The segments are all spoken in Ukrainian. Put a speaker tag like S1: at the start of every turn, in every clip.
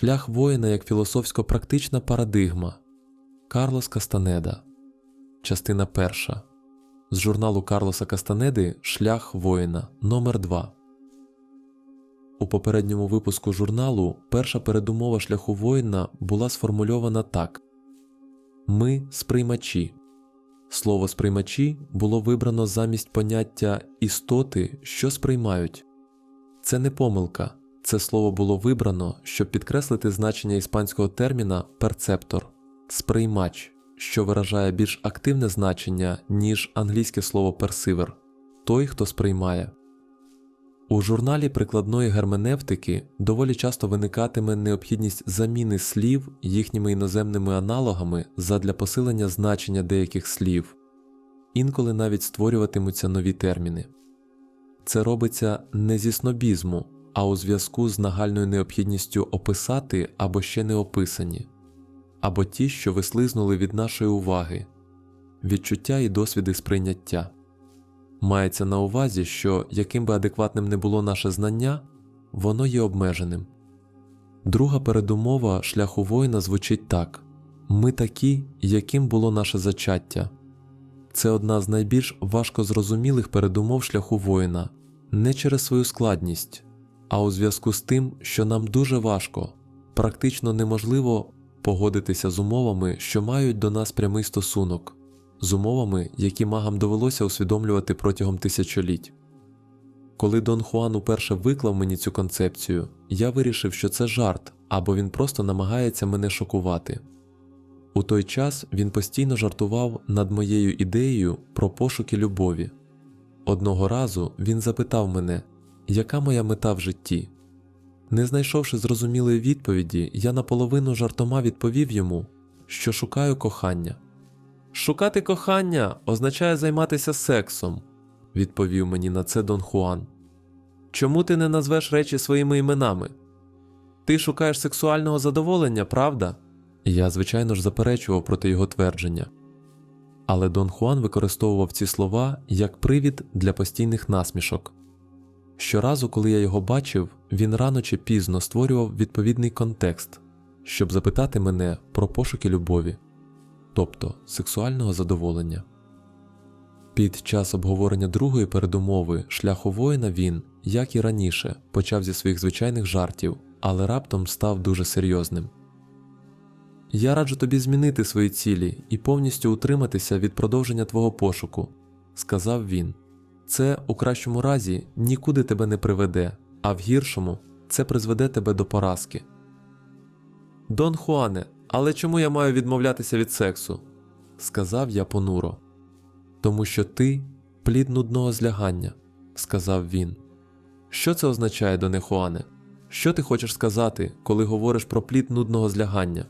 S1: Шлях воїна як філософсько-практична парадигма. Карлос Кастанеда. Частина перша. З журналу Карлоса Кастанеди Шлях воїна номер 2 У попередньому випуску журналу перша передумова шляху воїна була сформульована так: Ми сприймачі. Слово сприймачі було вибрано замість поняття істоти, що сприймають. Це не помилка. Це слово було вибрано, щоб підкреслити значення іспанського терміна перцептор сприймач, що виражає більш активне значення, ніж англійське слово персивер той, хто сприймає. У журналі прикладної герменевтики доволі часто виникатиме необхідність заміни слів їхніми іноземними аналогами задля посилення значення деяких слів, інколи навіть створюватимуться нові терміни. Це робиться не зі снобізму, а у зв'язку з нагальною необхідністю описати або ще не описані, або ті, що вислизнули від нашої уваги, відчуття і досвіди сприйняття. Мається на увазі, що яким би адекватним не було наше знання, воно є обмеженим. Друга передумова шляху воїна звучить так ми такі, яким було наше зачаття. Це одна з найбільш важкозрозумілих передумов шляху воїна не через свою складність, а у зв'язку з тим, що нам дуже важко, практично неможливо погодитися з умовами, що мають до нас прямий стосунок, з умовами, які магам довелося усвідомлювати протягом тисячоліть. Коли Дон Хуан уперше виклав мені цю концепцію, я вирішив, що це жарт або він просто намагається мене шокувати. У той час він постійно жартував над моєю ідеєю про пошуки любові. Одного разу він запитав мене, яка моя мета в житті. Не знайшовши зрозумілої відповіді, я наполовину жартома відповів йому, що шукаю кохання. Шукати кохання означає займатися сексом, відповів мені на це Дон Хуан. Чому ти не назвеш речі своїми іменами? Ти шукаєш сексуального задоволення, правда? Я, звичайно ж, заперечував проти його твердження. Але Дон Хуан використовував ці слова як привід для постійних насмішок. Щоразу, коли я його бачив, він рано чи пізно створював відповідний контекст, щоб запитати мене про пошуки любові, тобто сексуального задоволення. Під час обговорення другої передумови шляху воїна він, як і раніше, почав зі своїх звичайних жартів, але раптом став дуже серйозним. Я раджу тобі змінити свої цілі і повністю утриматися від продовження твого пошуку, сказав він. Це у кращому разі нікуди тебе не приведе, а в гіршому це призведе тебе до поразки. Дон Хуане, але чому я маю відмовлятися від сексу? сказав я понуро. Тому що ти плід нудного злягання, сказав він. Що це означає, Доне Хуане? Що ти хочеш сказати, коли говориш про плід нудного злягання?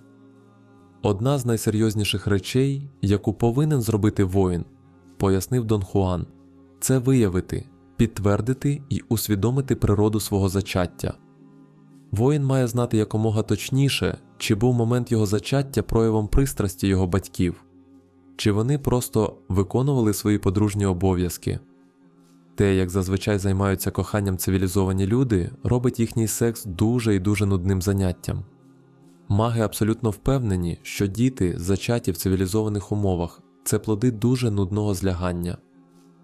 S1: Одна з найсерйозніших речей, яку повинен зробити воїн, пояснив Дон Хуан це виявити, підтвердити і усвідомити природу свого зачаття. Воїн має знати якомога точніше, чи був момент його зачаття проявом пристрасті його батьків, чи вони просто виконували свої подружні обов'язки. Те, як зазвичай займаються коханням цивілізовані люди, робить їхній секс дуже і дуже нудним заняттям. Маги абсолютно впевнені, що діти, зачаті в цивілізованих умовах, це плоди дуже нудного злягання.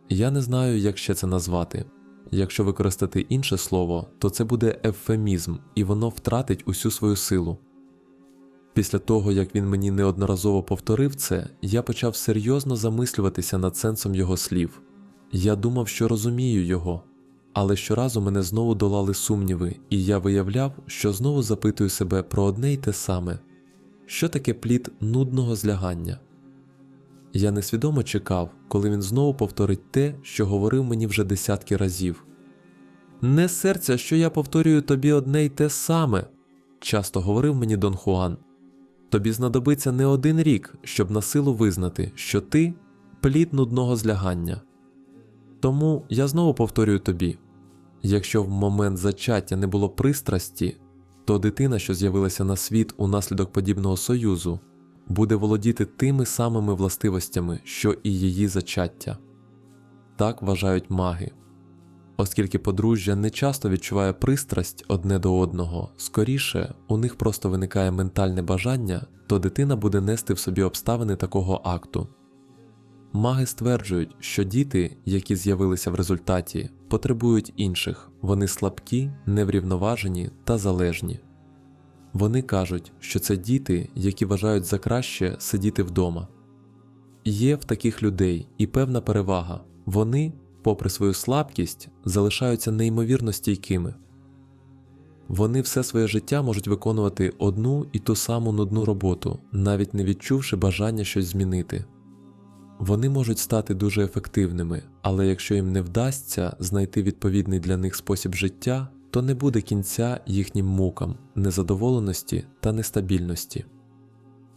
S1: Я не знаю, як ще це назвати. Якщо використати інше слово, то це буде ефемізм, і воно втратить усю свою силу. Після того, як він мені неодноразово повторив це, я почав серйозно замислюватися над сенсом його слів. Я думав, що розумію його, але щоразу мене знову долали сумніви, і я виявляв, що знову запитую себе про одне й те саме що таке плід нудного злягання. Я несвідомо чекав, коли він знову повторить те, що говорив мені вже десятки разів. Не серця, що я повторюю тобі одне й те саме, часто говорив мені Дон Хуан. Тобі знадобиться не один рік, щоб на силу визнати, що ти плід нудного злягання. Тому я знову повторюю тобі якщо в момент зачаття не було пристрасті, то дитина, що з'явилася на світ унаслідок подібного союзу, буде володіти тими самими властивостями, що і її зачаття. Так вважають маги. Оскільки подружжя не часто відчуває пристрасть одне до одного, скоріше у них просто виникає ментальне бажання, то дитина буде нести в собі обставини такого акту. Маги стверджують, що діти, які з'явилися в результаті, потребують інших, вони слабкі, неврівноважені та залежні. Вони кажуть, що це діти, які вважають за краще сидіти вдома. Є в таких людей і певна перевага вони, попри свою слабкість, залишаються неймовірно стійкими. Вони все своє життя можуть виконувати одну і ту саму нудну роботу, навіть не відчувши бажання щось змінити. Вони можуть стати дуже ефективними, але якщо їм не вдасться знайти відповідний для них спосіб життя, то не буде кінця їхнім мукам, незадоволеності та нестабільності.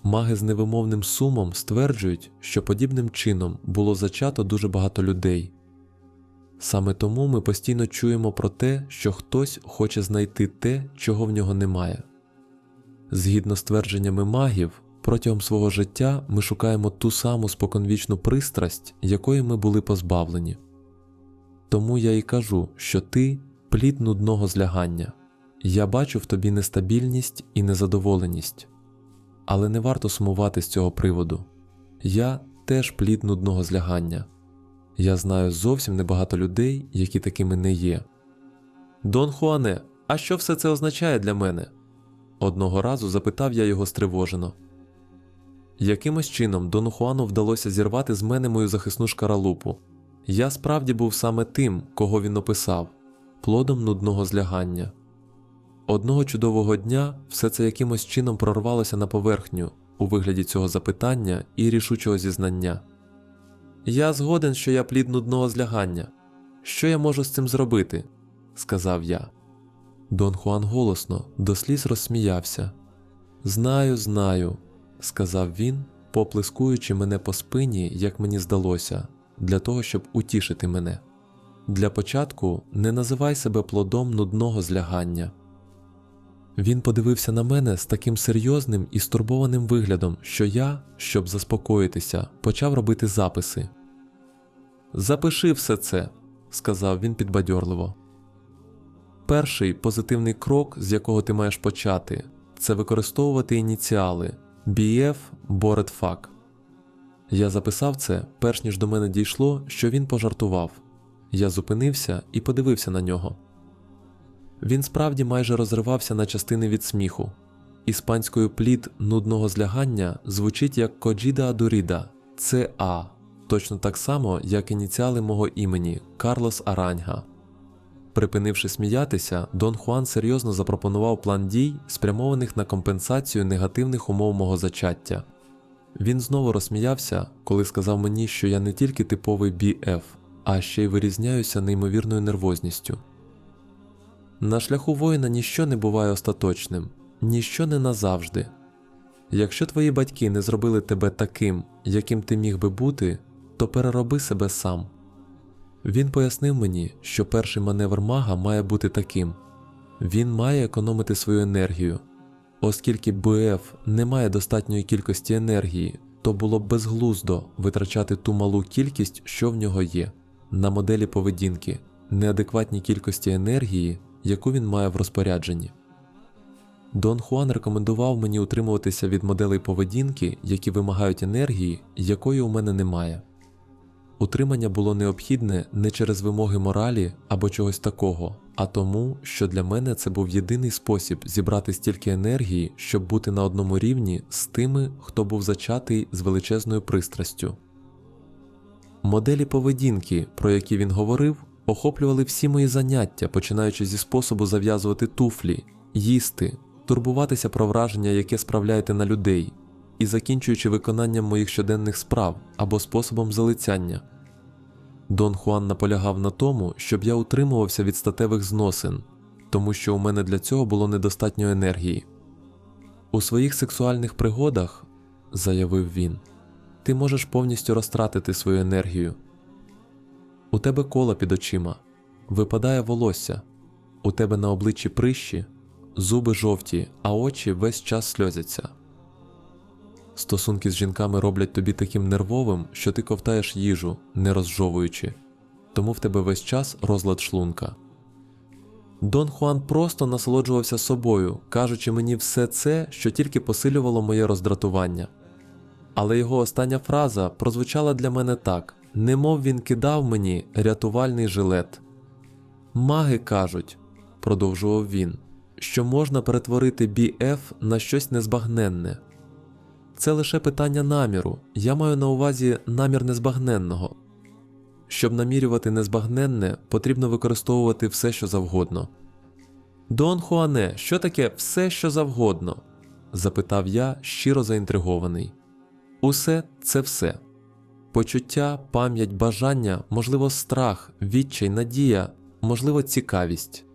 S1: Маги з невимовним сумом стверджують, що подібним чином було зачато дуже багато людей. Саме тому ми постійно чуємо про те, що хтось хоче знайти те, чого в нього немає. Згідно з твердженнями магів, протягом свого життя ми шукаємо ту саму споконвічну пристрасть, якої ми були позбавлені. Тому я і кажу, що ти плід нудного злягання. Я бачу в тобі нестабільність і незадоволеність, але не варто сумувати з цього приводу. Я теж плід нудного злягання. Я знаю зовсім небагато людей, які такими не є. Дон Хуане, а що все це означає для мене? Одного разу запитав я його стривожено. Якимось чином Дону Хуану вдалося зірвати з мене мою захисну шкаралупу. Я справді був саме тим, кого він описав, плодом нудного злягання. Одного чудового дня все це якимось чином прорвалося на поверхню у вигляді цього запитання і рішучого зізнання. Я згоден, що я плід нудного злягання. Що я можу з цим зробити? сказав я. Дон Хуан голосно, до сліз розсміявся. Знаю, знаю, сказав він, поплескуючи мене по спині, як мені здалося, для того, щоб утішити мене. Для початку не називай себе плодом нудного злягання. Він подивився на мене з таким серйозним і стурбованим виглядом, що я, щоб заспокоїтися, почав робити записи. Запиши все це, сказав він підбадьорливо. Перший позитивний крок, з якого ти маєш почати, це використовувати ініціали BF Bored Fuck. Я записав це, перш ніж до мене дійшло, що він пожартував. Я зупинився і подивився на нього. Він справді майже розривався на частини від сміху. Іспанською плід нудного злягання звучить як Коджіда Адуріда ЦА, точно так само, як ініціали мого імені Карлос Араньга. Припинивши сміятися, Дон Хуан серйозно запропонував план дій, спрямованих на компенсацію негативних умов мого зачаття. Він знову розсміявся, коли сказав мені, що я не тільки типовий BF, а ще й вирізняюся неймовірною нервозністю. На шляху воїна ніщо не буває остаточним, ніщо не назавжди. Якщо твої батьки не зробили тебе таким, яким ти міг би бути, то перероби себе сам. Він пояснив мені, що перший маневр мага має бути таким він має економити свою енергію, оскільки БФ не має достатньої кількості енергії, то було б безглуздо витрачати ту малу кількість, що в нього є, на моделі поведінки, неадекватній кількості енергії, яку він має в розпорядженні. Дон Хуан рекомендував мені утримуватися від моделей поведінки, які вимагають енергії, якої у мене немає. Утримання було необхідне не через вимоги моралі або чогось такого, а тому, що для мене це був єдиний спосіб зібрати стільки енергії, щоб бути на одному рівні з тими, хто був зачатий з величезною пристрастю. Моделі поведінки, про які він говорив, охоплювали всі мої заняття, починаючи зі способу зав'язувати туфлі, їсти, турбуватися про враження, яке справляєте на людей, і закінчуючи виконанням моїх щоденних справ або способом залицяння. Дон Хуан наполягав на тому, щоб я утримувався від статевих зносин, тому що у мене для цього було недостатньо енергії. У своїх сексуальних пригодах, заявив він, ти можеш повністю розтратити свою енергію. У тебе кола під очима, випадає волосся, у тебе на обличчі прищі, зуби жовті, а очі весь час сльозяться. Стосунки з жінками роблять тобі таким нервовим, що ти ковтаєш їжу, не розжовуючи. тому в тебе весь час розлад шлунка. Дон Хуан просто насолоджувався собою, кажучи мені все це, що тільки посилювало моє роздратування. Але його остання фраза прозвучала для мене так, немов він кидав мені рятувальний жилет. Маги кажуть, продовжував він, що можна перетворити BF на щось незбагненне. Це лише питання наміру, я маю на увазі намір незбагненного. Щоб намірювати незбагненне, потрібно використовувати все, що завгодно. Дон Хуане, що таке все, що завгодно? запитав я, щиро заінтригований. Усе це все. Почуття, пам'ять, бажання, можливо, страх, відчай, надія, можливо, цікавість.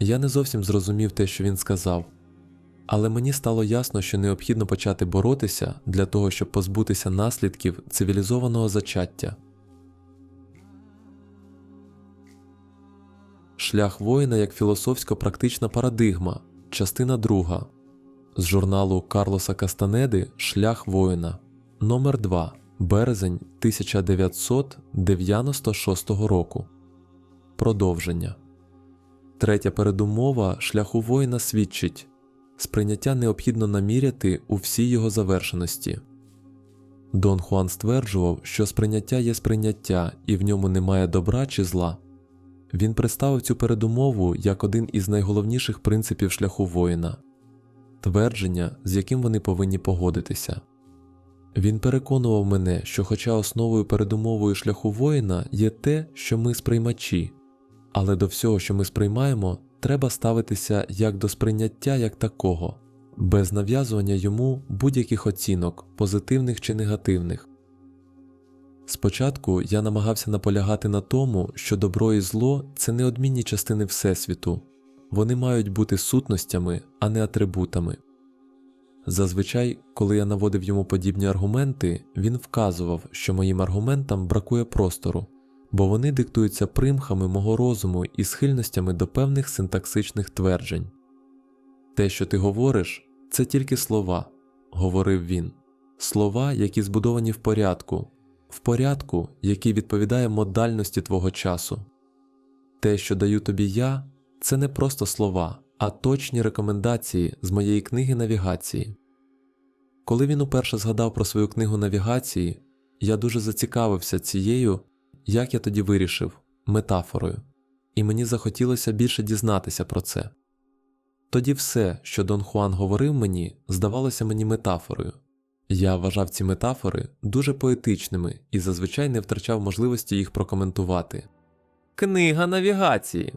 S1: Я не зовсім зрозумів те, що він сказав, але мені стало ясно, що необхідно почати боротися для того, щоб позбутися наслідків цивілізованого зачаття. Шлях воїна як філософсько-практична парадигма, частина 2. З журналу Карлоса Кастанеди Шлях воїна номер 2 березень 1996 року. Продовження. Третя передумова шляху воїна свідчить сприйняття необхідно наміряти у всій його завершеності. Дон Хуан стверджував, що сприйняття є сприйняття і в ньому немає добра чи зла. Він представив цю передумову як один із найголовніших принципів шляху воїна твердження, з яким вони повинні погодитися. Він переконував мене, що, хоча основою передумовою шляху воїна є те, що ми сприймачі, але до всього, що ми сприймаємо, треба ставитися як до сприйняття як такого, без нав'язування йому будь-яких оцінок, позитивних чи негативних. Спочатку я намагався наполягати на тому, що добро і зло це неодмінні частини Всесвіту, вони мають бути сутностями, а не атрибутами. Зазвичай, коли я наводив йому подібні аргументи, він вказував, що моїм аргументам бракує простору, бо вони диктуються примхами мого розуму і схильностями до певних синтаксичних тверджень. Те, що ти говориш, це тільки слова, говорив він, слова, які збудовані в порядку, в порядку, який відповідає модальності твого часу. Те, що даю тобі я, це не просто слова, а точні рекомендації з моєї книги навігації. Коли він уперше згадав про свою книгу навігації, я дуже зацікавився цією, як я тоді вирішив, метафорою, і мені захотілося більше дізнатися про це. Тоді все, що Дон Хуан говорив мені, здавалося мені метафорою. Я вважав ці метафори дуже поетичними і зазвичай не втрачав можливості їх прокоментувати. Книга навігації.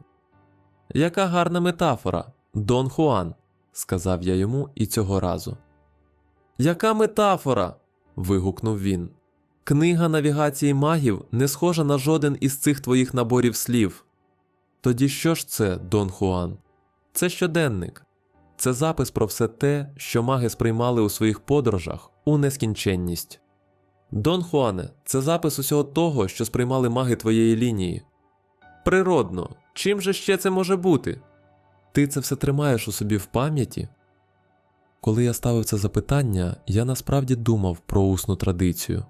S1: Яка гарна метафора, Дон Хуан, сказав я йому і цього разу. Яка метафора? вигукнув він. Книга навігації магів не схожа на жоден із цих твоїх наборів слів. Тоді що ж це, Дон Хуан? Це щоденник, це запис про все те, що маги сприймали у своїх подорожах у нескінченність. Дон Хуане, це запис усього того, що сприймали маги твоєї лінії. Природно, чим же ще це може бути? Ти це все тримаєш у собі в пам'яті? Коли я ставив це запитання, я насправді думав про усну традицію,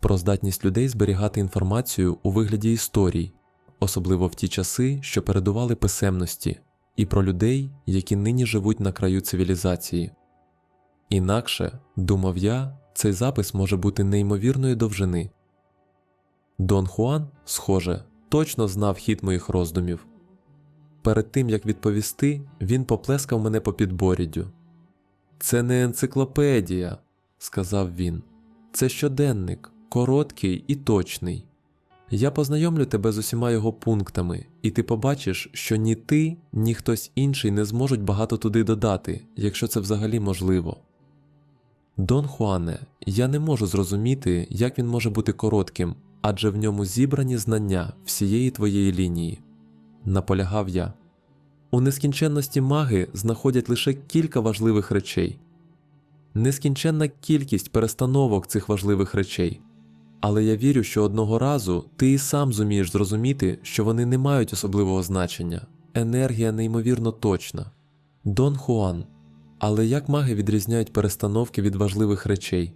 S1: про здатність людей зберігати інформацію у вигляді історій, особливо в ті часи, що передували писемності, і про людей, які нині живуть на краю цивілізації. Інакше, думав я, цей запис може бути неймовірної довжини. Дон Хуан, схоже, точно знав хід моїх роздумів. Перед тим як відповісти, він поплескав мене по підборіддю. Це не енциклопедія, сказав він. Це щоденник, короткий і точний. Я познайомлю тебе з усіма його пунктами, і ти побачиш, що ні ти, ні хтось інший не зможуть багато туди додати, якщо це взагалі можливо. Дон Хуане, я не можу зрозуміти, як він може бути коротким, адже в ньому зібрані знання всієї твоєї лінії. Наполягав я. У нескінченності маги знаходять лише кілька важливих речей, нескінченна кількість перестановок цих важливих речей. Але я вірю, що одного разу ти і сам зумієш зрозуміти, що вони не мають особливого значення, енергія неймовірно точна. Дон Хуан. Але як маги відрізняють перестановки від важливих речей?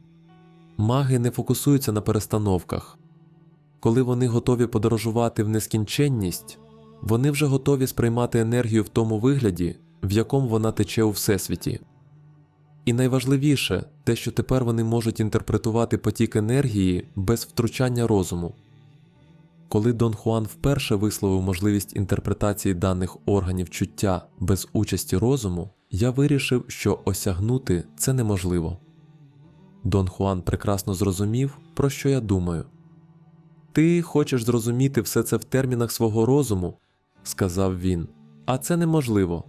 S1: Маги не фокусуються на перестановках. коли вони готові подорожувати в нескінченність, вони вже готові сприймати енергію в тому вигляді, в якому вона тече у Всесвіті. І найважливіше те, що тепер вони можуть інтерпретувати потік енергії без втручання розуму. Коли Дон Хуан вперше висловив можливість інтерпретації даних органів чуття без участі розуму, я вирішив, що осягнути це неможливо. Дон Хуан прекрасно зрозумів, про що я думаю. Ти хочеш зрозуміти все це в термінах свого розуму, сказав він, а це неможливо.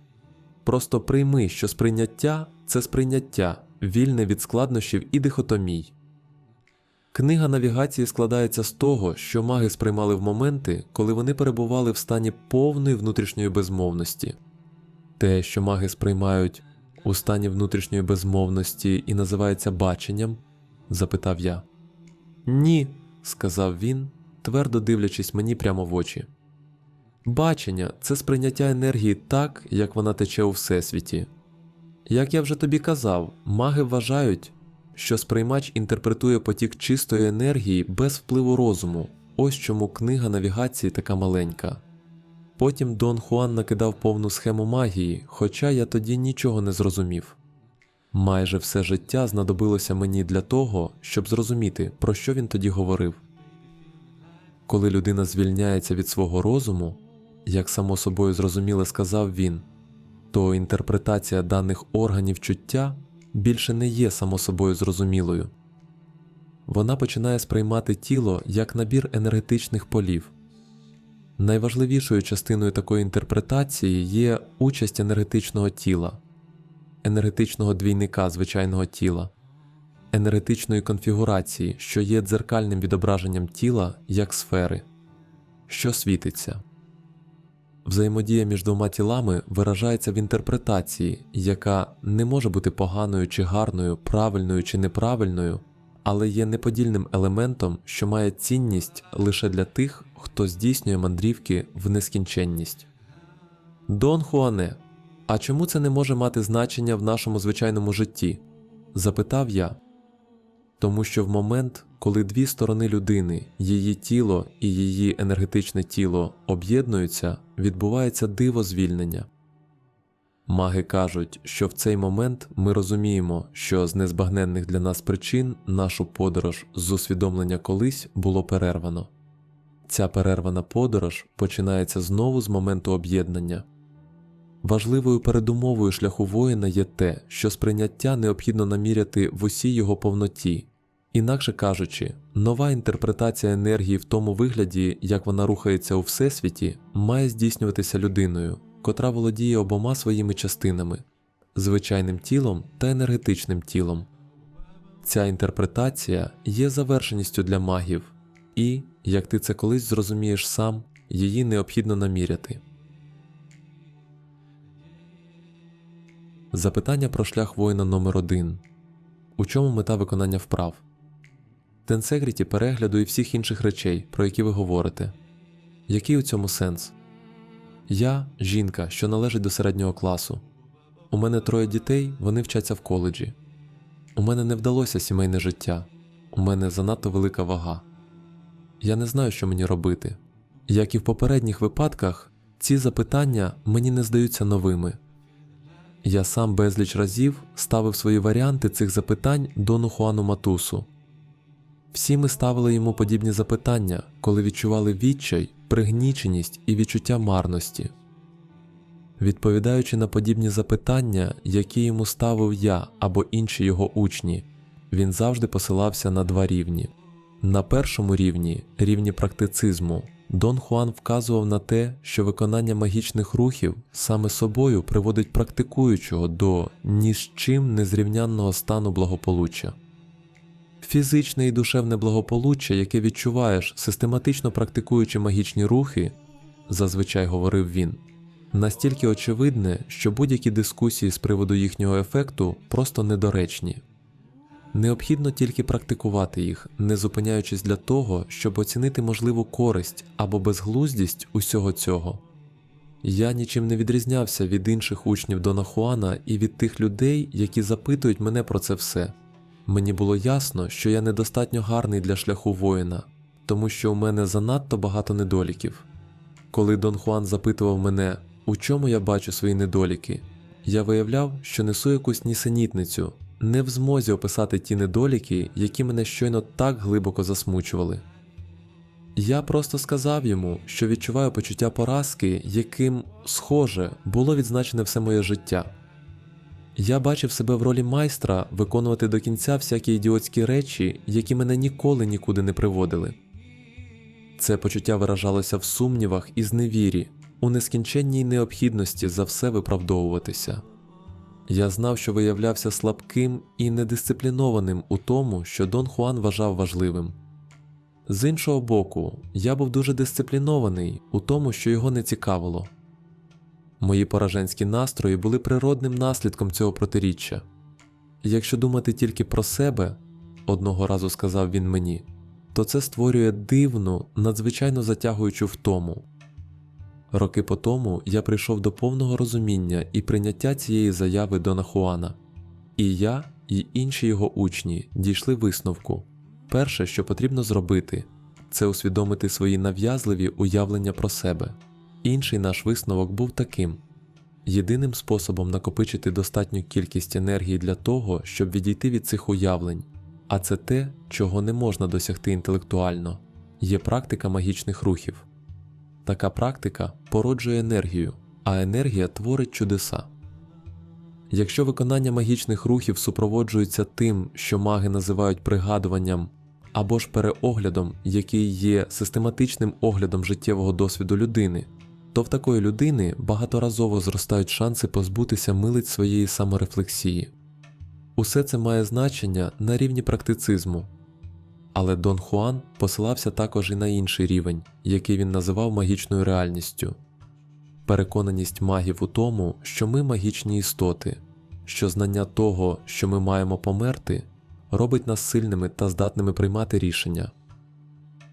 S1: Просто прийми, що сприйняття це сприйняття, вільне від складнощів і дихотомій. Книга навігації складається з того, що маги сприймали в моменти, коли вони перебували в стані повної внутрішньої безмовності. Те, що маги сприймають у стані внутрішньої безмовності і називається баченням? запитав я. Ні, сказав він, твердо дивлячись мені прямо в очі. Бачення це сприйняття енергії так, як вона тече у всесвіті. Як я вже тобі казав, маги вважають, що сприймач інтерпретує потік чистої енергії без впливу розуму, ось чому книга навігації така маленька. Потім Дон Хуан накидав повну схему магії, хоча я тоді нічого не зрозумів. Майже все життя знадобилося мені для того, щоб зрозуміти, про що він тоді говорив. Коли людина звільняється від свого розуму, як само собою зрозуміло сказав він, то інтерпретація даних органів чуття більше не є само собою зрозумілою. Вона починає сприймати тіло як набір енергетичних полів. Найважливішою частиною такої інтерпретації є участь енергетичного тіла, енергетичного двійника звичайного тіла, енергетичної конфігурації, що є дзеркальним відображенням тіла як сфери, що світиться. Взаємодія між двома тілами виражається в інтерпретації, яка не може бути поганою чи гарною, правильною чи неправильною, але є неподільним елементом, що має цінність лише для тих, хто здійснює мандрівки в нескінченність. Дон Хуане, а чому це не може мати значення в нашому звичайному житті? запитав я. Тому що в момент, коли дві сторони людини, її тіло і її енергетичне тіло об'єднуються, відбувається диво звільнення. Маги кажуть, що в цей момент ми розуміємо, що з незбагненних для нас причин нашу подорож з усвідомлення колись було перервано. Ця перервана подорож починається знову з моменту об'єднання. Важливою передумовою шляху воїна є те, що сприйняття необхідно наміряти в усій його повноті, інакше кажучи, нова інтерпретація енергії в тому вигляді, як вона рухається у всесвіті, має здійснюватися людиною, котра володіє обома своїми частинами звичайним тілом та енергетичним тілом. Ця інтерпретація є завершеністю для магів, і, як ти це колись зрозумієш сам, її необхідно наміряти. Запитання про шлях воїна номер 1 У чому мета виконання вправ? Тенсегріті перегляду і всіх інших речей, про які ви говорите. Який у цьому сенс? Я жінка, що належить до середнього класу. У мене троє дітей, вони вчаться в коледжі. У мене не вдалося сімейне життя, у мене занадто велика вага. Я не знаю, що мені робити. Як і в попередніх випадках, ці запитання мені не здаються новими. Я сам безліч разів ставив свої варіанти цих запитань Дону Хуану Матусу. Всі ми ставили йому подібні запитання, коли відчували відчай, пригніченість і відчуття марності. Відповідаючи на подібні запитання, які йому ставив я або інші його учні, він завжди посилався на два рівні. На першому рівні, рівні практицизму, Дон Хуан вказував на те, що виконання магічних рухів саме собою приводить практикуючого до ні з чим незрівнянного стану благополуччя. Фізичне і душевне благополуччя, яке відчуваєш, систематично практикуючи магічні рухи, зазвичай говорив він, настільки очевидне, що будь-які дискусії з приводу їхнього ефекту просто недоречні. Необхідно тільки практикувати їх, не зупиняючись для того, щоб оцінити можливу користь або безглуздість усього цього. Я нічим не відрізнявся від інших учнів Дона Хуана і від тих людей, які запитують мене про це все. Мені було ясно, що я недостатньо гарний для шляху воїна, тому що у мене занадто багато недоліків. Коли Дон Хуан запитував мене, у чому я бачу свої недоліки, я виявляв, що несу якусь нісенітницю, не в змозі описати ті недоліки, які мене щойно так глибоко засмучували. Я просто сказав йому, що відчуваю почуття поразки, яким, схоже, було відзначене все моє життя. Я бачив себе в ролі майстра виконувати до кінця всякі ідіотські речі, які мене ніколи нікуди не приводили. Це почуття виражалося в сумнівах і зневірі, у нескінченній необхідності за все виправдовуватися. Я знав, що виявлявся слабким і недисциплінованим у тому, що Дон Хуан вважав важливим. З іншого боку, я був дуже дисциплінований у тому, що його не цікавило. Мої пораженські настрої були природним наслідком цього протиріччя. Якщо думати тільки про себе, одного разу сказав він мені, то це створює дивну, надзвичайно затягуючу втому. Роки по тому я прийшов до повного розуміння і прийняття цієї заяви Дона Хуана, і я, і інші його учні дійшли висновку. Перше, що потрібно зробити, це усвідомити свої нав'язливі уявлення про себе. Інший наш висновок був таким: єдиним способом накопичити достатню кількість енергії для того, щоб відійти від цих уявлень, а це те, чого не можна досягти інтелектуально, є практика магічних рухів. Така практика породжує енергію, а енергія творить чудеса. Якщо виконання магічних рухів супроводжується тим, що маги називають пригадуванням або ж переоглядом, який є систематичним оглядом життєвого досвіду людини, то в такої людини багаторазово зростають шанси позбутися милиць своєї саморефлексії. Усе це має значення на рівні практицизму. Але Дон Хуан посилався також і на інший рівень, який він називав магічною реальністю переконаність магів у тому, що ми магічні істоти, що знання того, що ми маємо померти, робить нас сильними та здатними приймати рішення.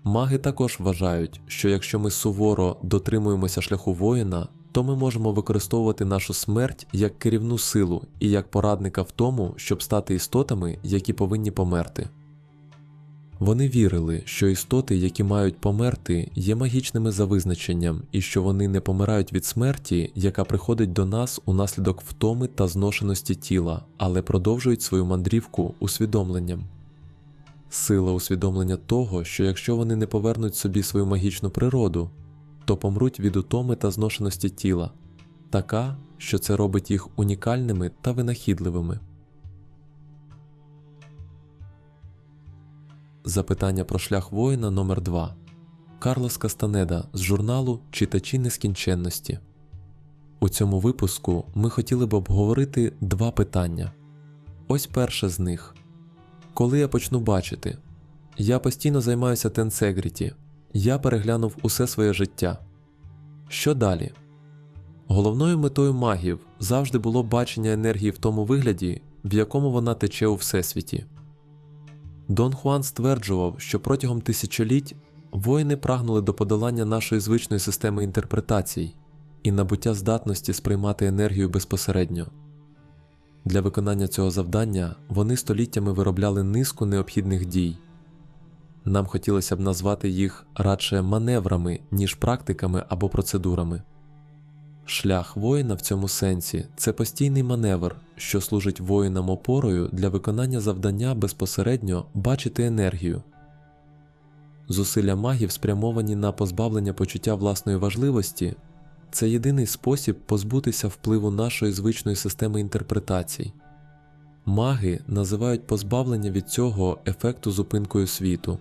S1: Маги також вважають, що якщо ми суворо дотримуємося шляху воїна, то ми можемо використовувати нашу смерть як керівну силу і як порадника в тому, щоб стати істотами, які повинні померти. Вони вірили, що істоти, які мають померти, є магічними за визначенням, і що вони не помирають від смерті, яка приходить до нас унаслідок втоми та зношеності тіла, але продовжують свою мандрівку усвідомленням. Сила усвідомлення того, що якщо вони не повернуть собі свою магічну природу, то помруть від утоми та зношеності тіла, така, що це робить їх унікальними та винахідливими. Запитання про шлях воїна номер 2 Карлос Кастанеда з журналу Читачі нескінченності. У цьому випуску ми хотіли б обговорити два питання. Ось перше з них. Коли я почну бачити, я постійно займаюся тенсегріті, я переглянув усе своє життя. Що далі? Головною метою магів завжди було бачення енергії в тому вигляді, в якому вона тече у всесвіті. Дон Хуан стверджував, що протягом тисячоліть воїни прагнули до подолання нашої звичної системи інтерпретацій і набуття здатності сприймати енергію безпосередньо. Для виконання цього завдання вони століттями виробляли низку необхідних дій. Нам хотілося б назвати їх радше маневрами, ніж практиками або процедурами. Шлях воїна в цьому сенсі це постійний маневр, що служить воїнам опорою для виконання завдання безпосередньо бачити енергію. Зусилля магів спрямовані на позбавлення почуття власної важливості це єдиний спосіб позбутися впливу нашої звичної системи інтерпретацій. Маги називають позбавлення від цього ефекту зупинкою світу.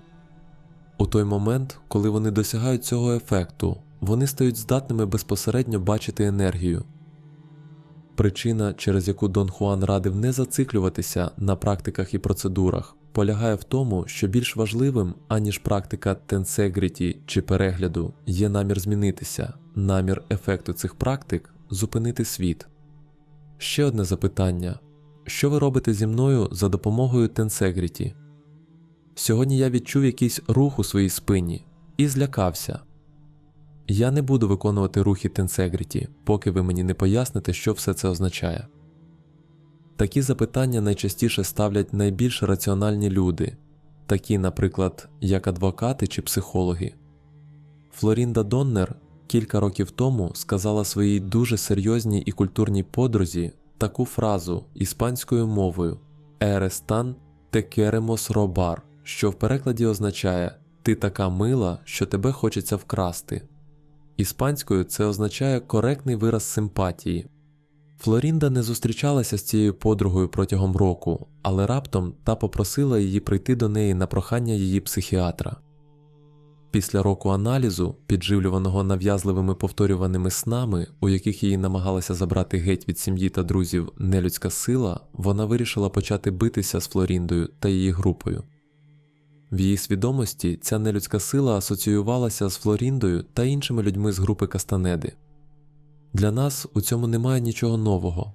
S1: У той момент, коли вони досягають цього ефекту, вони стають здатними безпосередньо бачити енергію. Причина, через яку Дон Хуан радив не зациклюватися на практиках і процедурах, полягає в тому, що більш важливим, аніж практика тенсегріті чи перегляду, є намір змінитися, намір ефекту цих практик зупинити світ. Ще одне запитання: що ви робите зі мною за допомогою тенсегріті? Сьогодні я відчув якийсь рух у своїй спині і злякався. Я не буду виконувати рухи тенсегріті, поки ви мені не поясните, що все це означає. Такі запитання найчастіше ставлять найбільш раціональні люди, такі, наприклад, як адвокати чи психологи. Флорінда Доннер кілька років тому сказала своїй дуже серйозній і культурній подрузі таку фразу іспанською мовою Ерестан те керемос робар, що в перекладі означає Ти така мила, що тебе хочеться вкрасти. Іспанською це означає коректний вираз симпатії. Флорінда не зустрічалася з цією подругою протягом року, але раптом та попросила її прийти до неї на прохання її психіатра. Після року аналізу, підживлюваного нав'язливими повторюваними снами, у яких її намагалася забрати геть від сім'ї та друзів нелюдська сила, вона вирішила почати битися з Флоріндою та її групою. В її свідомості ця нелюдська сила асоціювалася з Флоріндою та іншими людьми з групи Кастанеди. Для нас у цьому немає нічого нового.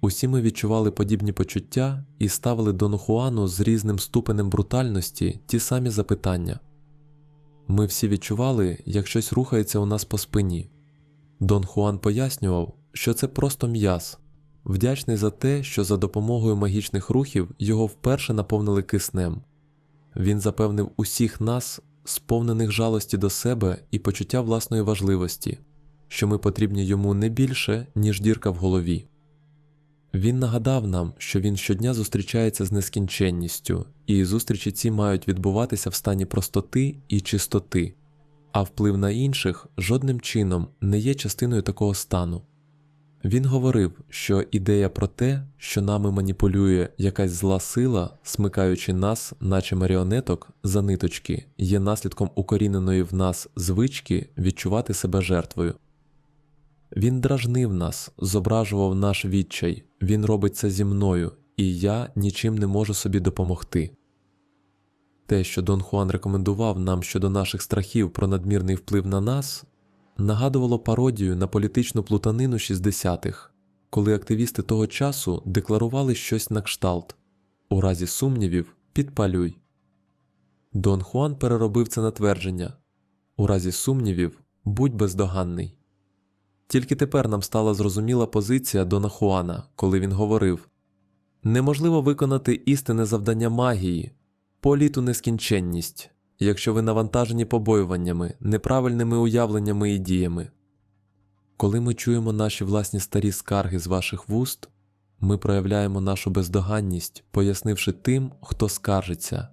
S1: Усі ми відчували подібні почуття і ставили Дону Хуану з різним ступенем брутальності ті самі запитання. Ми всі відчували, як щось рухається у нас по спині. Дон Хуан пояснював, що це просто м'яз, вдячний за те, що за допомогою магічних рухів його вперше наповнили киснем. Він запевнив усіх нас, сповнених жалості до себе і почуття власної важливості, що ми потрібні йому не більше, ніж дірка в голові. Він нагадав нам, що він щодня зустрічається з нескінченністю, і зустрічі ці мають відбуватися в стані простоти і чистоти, а вплив на інших жодним чином не є частиною такого стану. Він говорив, що ідея про те, що нами маніпулює якась зла сила, смикаючи нас, наче маріонеток, за ниточки, є наслідком укоріненої в нас звички відчувати себе жертвою. Він дражнив нас, зображував наш відчай, він робить це зі мною, і я нічим не можу собі допомогти. Те, що Дон Хуан рекомендував нам щодо наших страхів про надмірний вплив на нас, нагадувало пародію на політичну плутанину 60-х, коли активісти того часу декларували щось на кшталт у разі сумнівів підпалюй. Дон Хуан переробив це на твердження у разі сумнівів будь бездоганний. Тільки тепер нам стала зрозуміла позиція Дона Хуана, коли він говорив неможливо виконати істинне завдання магії, політу нескінченність, якщо ви навантажені побоюваннями, неправильними уявленнями і діями. Коли ми чуємо наші власні старі скарги з ваших вуст, ми проявляємо нашу бездоганність, пояснивши тим, хто скаржиться,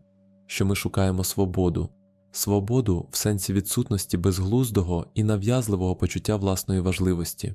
S1: що ми шукаємо свободу, свободу в сенсі відсутності безглуздого і нав'язливого почуття власної важливості.